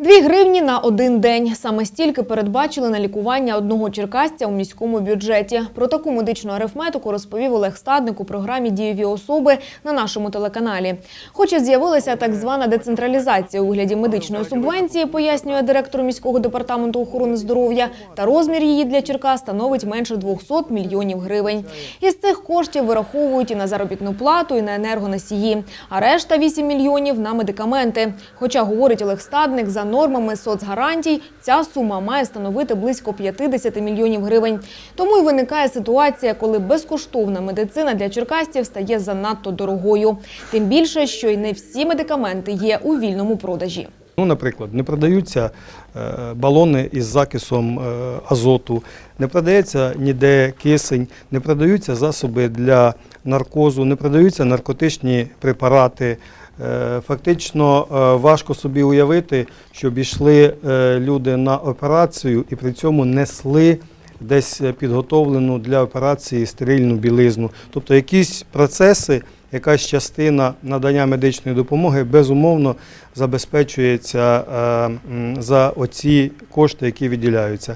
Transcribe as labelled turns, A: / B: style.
A: Дві гривні на один день. Саме стільки передбачили на лікування одного черкастя у міському бюджеті. Про таку медичну арифметику розповів Олег Стадник у програмі Дієві особи на нашому телеканалі. Хоч і з'явилася так звана децентралізація у вигляді медичної субвенції, пояснює директор міського департаменту охорони здоров'я, та розмір її для Черкас становить менше 200 мільйонів гривень. Із цих коштів вираховують і на заробітну плату, і на енергоносії, а решта 8 мільйонів на медикаменти. Хоча, говорить Олег Стадник, за нормами соцгарантій ця сума має становити близько 50 мільйонів гривень. Тому й виникає ситуація, коли безкоштовна медицина для черкастів стає занадто дорогою. Тим більше, що й не всі медикаменти є у вільному продажі.
B: Ну, наприклад, не продаються е, балони із закисом е, азоту, не продається ніде кисень, не продаються засоби для наркозу, не продаються наркотичні препарати. Е, Фактично е, важко собі уявити, щоб йшли е, люди на операцію і при цьому несли десь підготовлену для операції стерильну білизну. Тобто якісь процеси, якась частина надання медичної допомоги безумовно забезпечується за оці кошти, які виділяються.